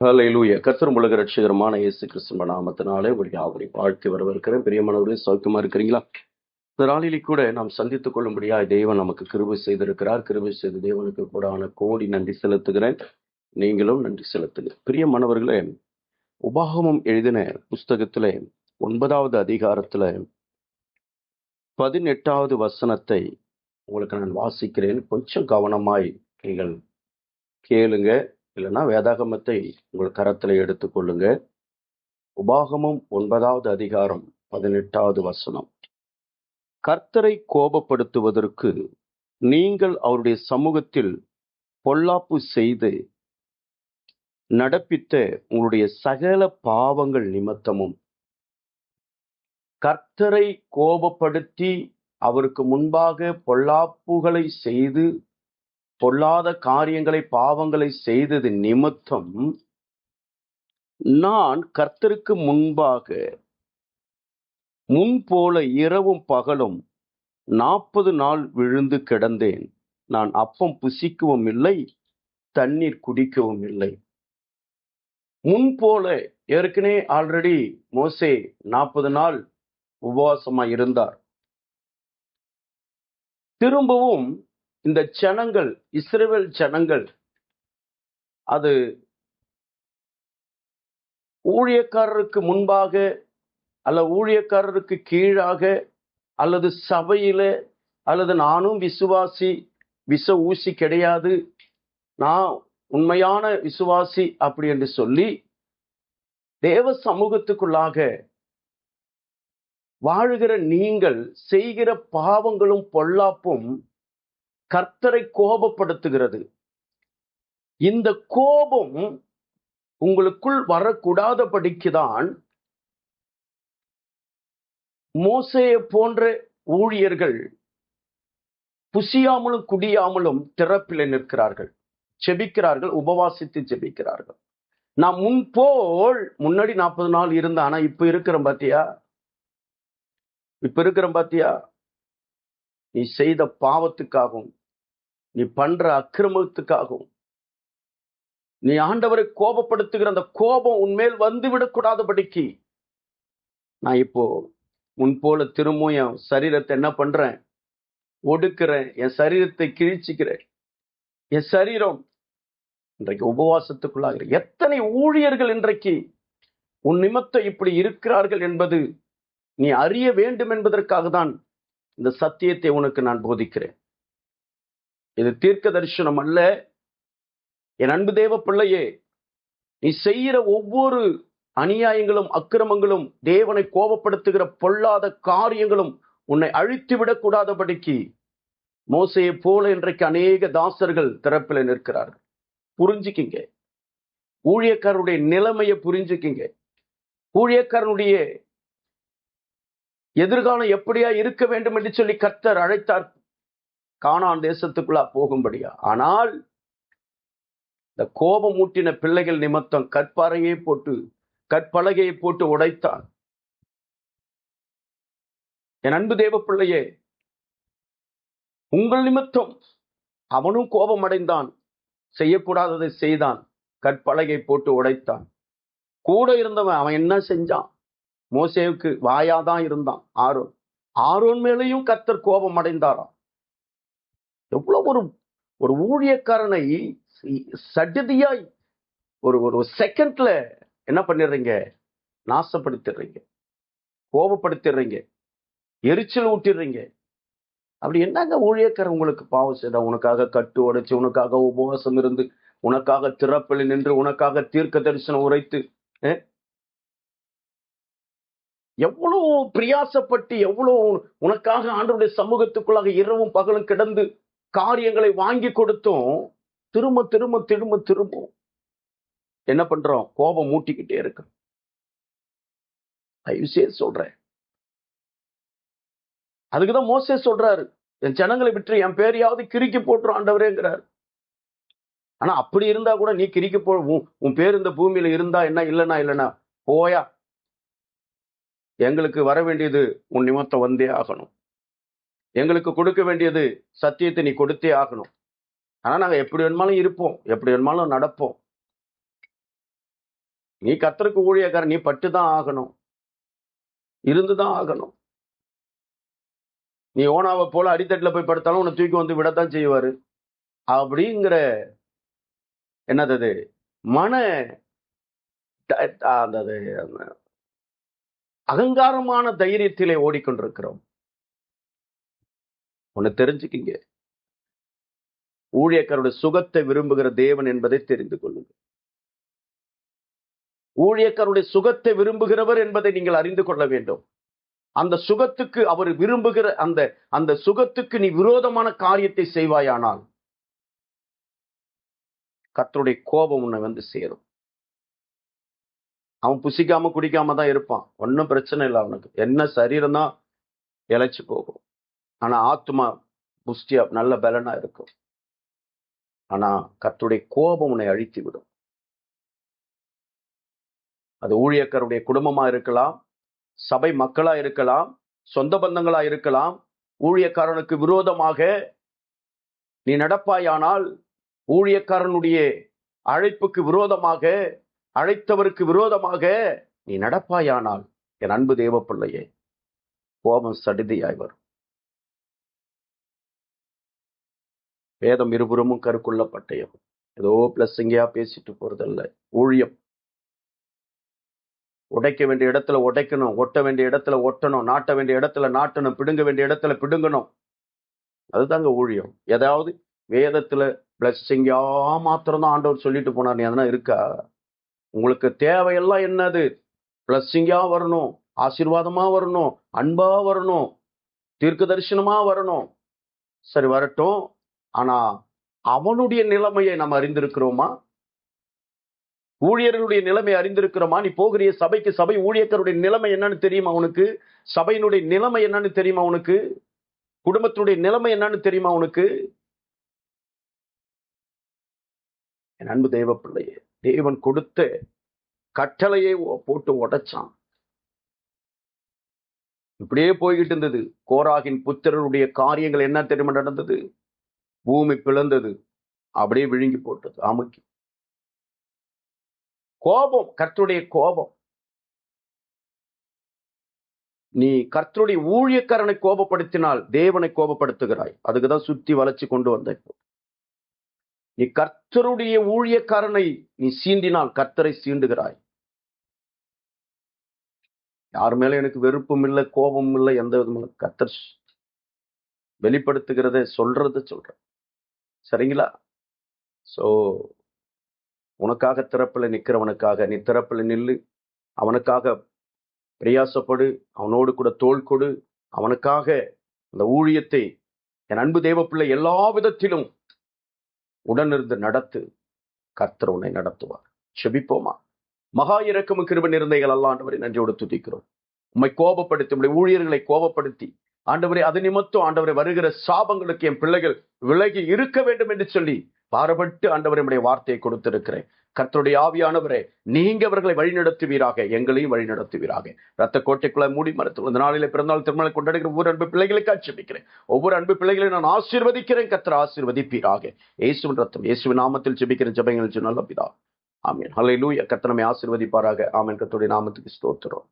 ஹalleluya கர்த்தர் உலக ரட்சகரமான இயேசு கிறிஸ்துவ நாமத்தினாலே உங்கள் யாவரையும் வாழ்த்து வரவிருக்கிறேன் பிரியமானவர்களே சௌக்கியமாக இருக்கிறீங்களா? இந்த நாளிலே கூட நாம் சந்தித்துக் கொள்ளும்படியா தெய்வம் நமக்கு கிருபி செய்திருக்கிறார். கிருபி செய்த தேவனுக்கு கூடான கோடி நன்றி செலுத்துகிறேன். நீங்களும் நன்றி செலுத்துங்க. பிரியமானவர்களே உபாகமம் எழுதின புஸ்தகத்தில் ஒன்பதாவது அதிகாரத்துல பதினெட்டாவது வசனத்தை உங்களுக்கு நான் வாசிக்கிறேன். கொஞ்சம் கவனமாய் நீங்கள் கேளுங்க. இல்லைன்னா வேதாகமத்தை உங்கள் கரத்துல எடுத்துக்கொள்ளுங்க உபாகமம் ஒன்பதாவது அதிகாரம் பதினெட்டாவது வசனம். கர்த்தரை கோபப்படுத்துவதற்கு நீங்கள் அவருடைய சமூகத்தில் பொல்லாப்பு செய்து நடப்பித்த உங்களுடைய சகல பாவங்கள் நிமித்தமும் கர்த்தரை கோபப்படுத்தி அவருக்கு முன்பாக பொல்லாப்புகளை செய்து பொல்லாத காரியங்களை பாவங்களை செய்தது நிமித்தம் நான் கர்த்தருக்கு முன்பாக முன்போல இரவும் பகலும் நாற்பது நாள் விழுந்து கிடந்தேன். நான் அப்பம் புசிக்கவும் இல்லை தண்ணீர் குடிக்கவும் இல்லை. முன்போல ஏற்கனவே ஆல்ரெடி மோசே நாற்பது நாள் உபவாசமா இருந்தார் திரும்பவும் இந்த ஜனங்கள் இஸ்ரேல் ஜனங்கள் அது ஊழியக்காரருக்கு முன்பாக அல்ல ஊழியக்காரருக்கு கீழாக அல்லது சபையில அல்லது நானும் விசுவாசி விச ஊசி கிடையாது நான் உண்மையான விசுவாசி அப்படி என்று சொல்லி தேவ சமூகத்துக்குள்ளாக வாழுகிற நீங்கள் செய்கிற பாவங்களும் பொல்லாப்பும் கர்த்தரை கோபப்படுத்துகிறது. இந்த கோபம் உங்களுக்குள் வரக்கூடாதபடிக்குதான் மோசையை போன்ற ஊழியர்கள் புசியாமலும் குடியாமலும் திறப்பில் நிற்கிறார்கள். செபிக்கிறார்கள் உபவாசித்து ஜெபிக்கிறார்கள். நான் முன்போல் முன்னாடி நாற்பது நாள் இருந்தேன் ஆனா இப்ப இருக்கிறேன் பாத்தியா? இப்ப இருக்கிறேன் பாத்தியா? நீ செய்த பாவத்துக்காகவும் நீ பண்ற அக்கிரமத்துக்காகவும் நீ ஆண்டவரை கோபப்படுத்துகிற அந்த கோபம் உன்மேல் வந்து விடக்கூடாதபடிக்கு நான் இப்போ முன் போல திரும்பவும் என் சரீரத்தை என்ன பண்றேன்? ஒடுக்கிறேன். என் சரீரத்தை கிழிச்சுக்கிறேன். என் சரீரம் இன்றைக்கு உபவாசத்துக்குள்ளாகிற எத்தனை ஊழியர்கள் இன்றைக்கு உன் நிமித்தம் இப்படி இருக்கிறார்கள் என்பது நீ அறிய வேண்டும் என்பதற்காக தான் இந்த சத்தியத்தை உனக்கு நான் போதிக்கிறேன். இது தீர்க்க தரிசனம் அல்ல. என் அன்பு தேவ பிள்ளையே நீ செய்கிற ஒவ்வொரு அநியாயங்களும் அக்கிரமங்களும் தேவனை கோபப்படுத்துகிற பொல்லாத காரியங்களும் உன்னை அழித்து விடக்கூடாதபடிக்கு மோசையை போல இன்றைக்கு அநேக தாசர்கள் திறப்பில் நிற்கிறார்கள். புரிஞ்சுக்கிங்க. ஊழியக்காரருடைய நிலைமையை புரிஞ்சுக்கிங்க. ஊழியக்காரனுடைய எதிர்காலம் எப்படியா இருக்க வேண்டும் என்று சொல்லி கர்த்தர் அழைத்தார். கானான் தேசத்துக்குள்ளா போகும்படியா? ஆனால் இந்த கோபம் ஊட்டின பிள்ளைகள் நிமித்தம் கற்பாறையை போட்டு கற்பலகையை போட்டு உடைத்தான் என் அன்பு தேவ பிள்ளையே உங்கள் நிமித்தம் அவனும் கோபம் அடைந்தான் செய்யக்கூடாததை செய்தான் கற்பலகை போட்டு உடைத்தான். கூட இருந்தவன் அவன் என்ன செஞ்சான்? மோசேவுக்கு வாயாதான் இருந்தான் ஆரோன். ஆரோன் மேலேயும் கத்தர் கோபம் அடைந்தாராம் ஒரு ஒரு ஊழியக்காரனை சடுதியாய் ஒரு ஒரு செகண்ட்ல என்ன பண்ணிடுறீங்க? நாசப்படுத்திடுறீங்க. கோபப்படுத்திடுறீங்க. எரிச்சல் ஊட்டிடுறீங்க. அப்படி என்னங்க ஊழியக்காரன் உங்களுக்கு பாவம் செய்தா? உனக்காக கட்டு உடைச்சு உனக்காக உபவாசம் இருந்து உனக்காக திறப்பில் நின்று உனக்காக தீர்க்க தரிசனம் உரைத்து எவ்வளவு பிரியாசப்பட்டு எவ்வளவு உனக்காக ஆண்டவருடைய சமூகத்துக்குள்ளாக இரவும் பகலும் கிடந்து காரியங்களை வாங்கி கொடுத்தும் திரும்ப திரும்ப திரும்ப திரும்ப என்ன பண்றோம்? கோபம் மூட்டிக்கிட்டே இருக்கு தயவுசே சொல்றேன். அதுக்குதான் மோசே சொல்றாரு என் ஜனங்களை விட்டு என் பேரையாவது கிறுக்கி போட்டுரும் ஆண்டவரேங்கிறார். ஆனா அப்படி இருந்தா கூட நீ கிறுக்கி போ உன் பேர் இந்த பூமியில இருந்தா என்ன இல்லைனா இல்லைனா போயா. எங்களுக்கு வர வேண்டியது உன் நிமித்தம் வந்தே ஆகணும். எங்களுக்கு கொடுக்க வேண்டியது சத்தியத்தை நீ கொடுத்தே ஆகணும். ஆனா நாங்க எப்படி வேணுமாலும் இருப்போம். எப்படி வேணுமாலும் நடப்போம். நீ கத்தருக்கு ஊழியக்காரன். நீ பட்டு தான் ஆகணும். இருந்துதான் ஆகணும். நீ ஓனாவை போல அடித்தட்டில் போய் படுத்தாலும் உன்னை தூக்கி வந்து விடத்தான் செய்வாரு. அப்படிங்கிற என்னது மன அந்த அந்த அகங்காரமான தைரியத்திலே ஓடிக்கொண்டிருக்கிறோம். ஒன்னு தெரிஞ்சுக்கிங்க. ஊழியக்காரோட சுகத்தை விரும்புகிற தேவன் என்பதை தெரிந்து கொள்ளுங்கள். ஊழியக்காருடைய சுகத்தை விரும்புகிறவர் என்பதை நீங்கள் அறிந்து கொள்ள வேண்டும். அந்த சுகத்துக்கு அவர் விரும்புகிற அந்த அந்த சுகத்துக்கு நீ விரோதமான காரியத்தை செய்வாயானால் கத்தருடைய கோபம் உன்னை வந்து சேரும். அவன் புசிக்காம குடிக்காம தான் இருப்பான். ஒன்றும் பிரச்சனை இல்லை அவனுக்கு. என்ன சரீரம் தான் இழைச்சு போகும். ஆனா ஆத்மா புஷ்டியா நல்ல பலனா இருக்கும். ஆனா கத்துடைய கோபம் உன்னை அழித்து விடும் அது ஊழியக்கருடைய குடும்பமா இருக்கலாம் சபை மக்களா இருக்கலாம் சொந்த பந்தங்களா இருக்கலாம் ஊழியக்காரனுக்கு விரோதமாக நீ நடப்பாயானால் ஊழியக்காரனுடைய அழைப்புக்கு விரோதமாக அழைத்தவருக்கு விரோதமாக நீ நடப்பாயானால் என் அன்பு தேவ பிள்ளையே கோபம் சடுதியாய் வரும். வேதம் இருபுறமும் கருக்குள்ள பட்டயம் ஏதோ பிளஸ்ஸிங்கா பேசிட்டு போறதல்ல. ஊழியம். உடைக்க வேண்டிய இடத்துல உடைக்கணும் ஒட்ட வேண்டிய இடத்துல ஒட்டணும் நாட்ட வேண்டிய இடத்துல நாட்டணும் பிடுங்க வேண்டிய இடத்துல பிடுங்கணும். அதுதாங்க ஊழியம். ஏதாவது வேதத்துல பிளஸ்ஸிங்கா மாத்திரம்தான் ஆண்டவர் சொல்லிட்டு போனார். நீ அதெல்லாம் இருக்கா? உங்களுக்கு தேவையெல்லாம் என்னது? பிளஸ்ஸிங்கா வரணும். ஆசீர்வாதமா வரணும். அன்பா வரணும். தீர்க்க தரிசனமா வரணும். சரி வரட்டும். ஆனா அவனுடைய நிலைமையை நம்ம அறிந்திருக்கிறோமா? ஊழியர்களுடைய நிலைமை அறிந்திருக்கிறோமா? நீ போகிற சபைக்கு சபை ஊழியர்களுடைய நிலைமை என்னன்னு தெரியுமா உனக்கு? சபையினுடைய நிலைமை என்னன்னு தெரியுமா உனக்கு? குடும்பத்தினுடைய நிலைமை என்னன்னு தெரியுமா உனக்கு? என் அன்பு தெய்வ பிள்ளையே தேவன் கொடுத்த கட்டளையை போட்டு உடைச்சான். இப்படியே போய்கிட்டு இருந்தது. கோராகின் புத்திரருடைய காரியங்கள் என்ன தெரியுமா நடந்தது? பூமி பிளந்தது. அப்படியே விழுங்கி போட்டது. அமுக்கி. கோபம். கர்த்துடைய கோபம். நீ கர்த்தருடைய ஊழியக்காரனை கோபப்படுத்தினால் தேவனை கோபப்படுத்துகிறாய். அதுக்குதான் சுத்தி வளைச்சு கொண்டு வந்த நீ கர்த்தருடைய ஊழியக்காரனை நீ சீண்டினால் கர்த்தரை சீண்டுகிறாய். யார் மேல எனக்கு வெறுப்பும் இல்லை கோபமும் இல்லை எந்த விதமும் கர்த்தர் வெளிப்படுத்துகிறத சொல்றத சொல்றேன் சரிங்களா? சோ உனக்காக திறப்பில் நிக்கிறவனுக்காக நீ திறப்பில் நில்லு. அவனுக்காக பிரயாசப்படு. அவனோடு கூட தோள் கொடு. அவனுக்காக அந்த ஊழியத்தை என் அன்பு தேவப்பிள்ளை எல்லா விதத்திலும் உடனிருந்து நடத்து. கர்த்தர் உன்னை நடத்துவார். செபிப்போமா? மகா இறக்கமும் கிருப நிறந்தைகள் அல்லாண்டவரை நன்றியோடு துதிக்கிறோம். உம்மை கோபப்படுத்தி உடைய ஊழியர்களை கோபப்படுத்தி ஆண்டவரை அது நிமித்தம் ஆண்டவரை வருகிற சாபங்களுக்கு என் பிள்ளைகள் விலகி இருக்க வேண்டும் என்று சொல்லி பாரப்பட்டு ஆண்டவர் என்னுடைய வார்த்தையை கொடுத்திருக்கிறேன். கர்த்தருடைய ஆவியானவரே நீங்க அவர்களை வழிநடத்துவீராக எங்களையும் வழிநடத்துவீராக. ரத்த கோட்டைக்குள்ள மூடி மரத்தில் இந்த நாளில பிறந்தால் திருமணம் கொண்டாடுகிற ஒவ்வொரு அன்பு பிள்ளைகளுக்கு ஆட்சேபிக்கிறேன் ஒவ்வொரு அன்பு பிள்ளைகளையும் நான் ஆசீர்வதிக்கிறேன் கர்த்தர் ஆசீர்வதிப்பீராக. இயேசுவின் ரத்தம் இயேசுவின் நாமத்தில் ஜெபிக்கிற ஜெபங்கள் நல்ல பிதா. ஆமீன். ஹலை கர்த்தர் நம்மை ஆசீர்வதிப்பாராக. ஆமென். கர்த்தருடைய நாமத்துக்கு ஸ்தோத்திரம்.